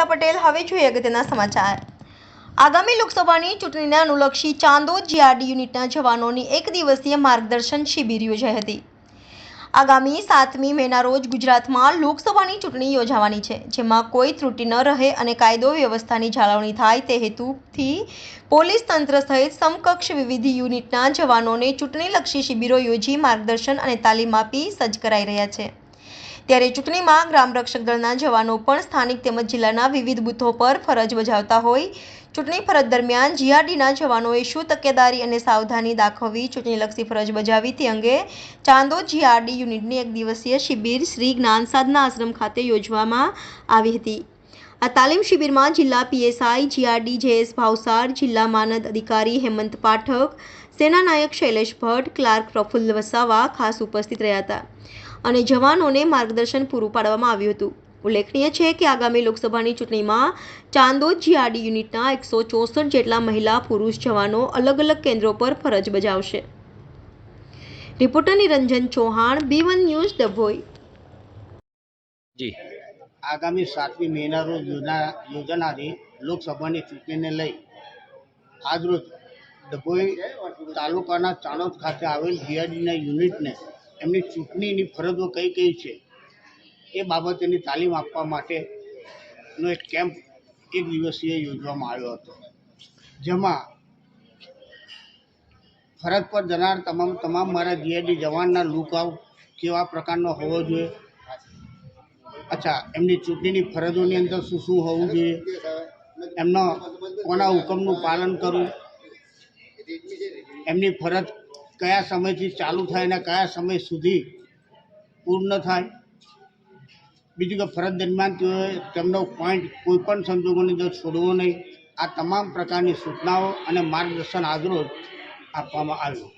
અર્પિતા પટેલ, હવે જોઈએ અગત્યના સમાચાર. આગામી લોકસભાની ચૂંટણીને અનુલક્ષી ચાંદોદ જીઆરડી યુનિટના જવાનોની એક દિવસીય માર્ગદર્શન શિબિર યોજાઈ હતી. આગામી સાતમી મેના રોજ ગુજરાતમાં લોકસભાની ચૂંટણી યોજાવાની છે, જેમાં કોઈ ત્રુટિ ન રહે અને કાયદો વ્યવસ્થાની જાળવણી થાય તે હેતુથી પોલીસ તંત્ર સહિત સમકક્ષ વિવિધ યુનિટના જવાનોને ચૂંટણીલક્ષી શિબિરો યોજી માર્ગદર્શન અને તાલીમ આપી સજ્જ કરાઈ રહ્યા છે. ત્યારે ચૂંટણીમાં ગ્રામ રક્ષક દળના જવાનો પણ સ્થાનિક તેમજ જિલ્લાના વિવિધ બૂથો પર ફરજ બજાવતા હોય. ચૂંટણી ફરજ દરમિયાન જીઆરડીના જવાનોએ શું તકેદારી અને સાવધાની દાખવવી, ચૂંટણીલક્ષી ફરજ બજાવી તે અંગે ચાંદોદ જીઆરડી યુનિટની એક દિવસીય શિબિર શ્રી જ્ઞાન સાધના આશ્રમ ખાતે યોજવામાં આવી હતી. આ તાલીમ શિબિરમાં જિલ્લા પીએસઆઈ જીઆરડી જેએસ ભાવસાર, જિલ્લા માનદ અધિકારી હેમંત પાઠક, સેનાનાયક શૈલેષ ભટ્ટ, ક્લાર્ક પ્રફુલ્લ વસાવા ખાસ ઉપસ્થિત રહ્યા હતા. અને જવાનોને માર્ગદર્શન પૂરું પાડવામાં આવ્યું હતું. ઉલ્લેખનીય છે કે આગામી લોકસભાની ચૂંટણીમાં ચાંદોદ જીઆરડી યુનિટના એકસો ચોસઠ જેટલા મહિલા પુરુષ જવાનો અલગ અલગ કેન્દ્રો પર ફરજ બજાવશે. Reporter Niranjan Chauhan B one news Dabhoi જી. આગામી સાતમી મેના રોજ યોજાનારી લોકસભાની ચૂંટણીને લઈ આજરોજ ડભોઈ તાલુકાના ચાણોદ ખાતે આવેલ જીઆરડીના યુનિટને એમની ચૂંટણીની ફરજો કઈ કઈ છે, એ બાબતેની તાલીમ આપવા માટેનો એક કેમ્પ એક દિવસીય યોજવામાં આવ્યો હતો. જેમાં ફરજ પર જનાર તમામ તમામ મારા જીઆઈડી જવાનના લુકઆઉટ કેવા પ્રકારનો હોવો જોઈએ? અચ્છા, એમની ચૂંટણીની ફરજોની અંદર શું શું હોવું જોઈએ? એમનો કોના હુકમનું પાલન કરવું? એમની ફરજ કયા સમયથી ચાલુ થાય અને કયા સમય સુધી પૂર્ણ થાય. બીજું કે ફરજ દરમિયાન તેઓએ તેમનો પોઈન્ટ કોઈ પણ સંજોગોની જો છોડવો નહીં, આ તમામ પ્રકારની સૂચનાઓ અને માર્ગદર્શન આજરોજ આપવામાં આવ્યું.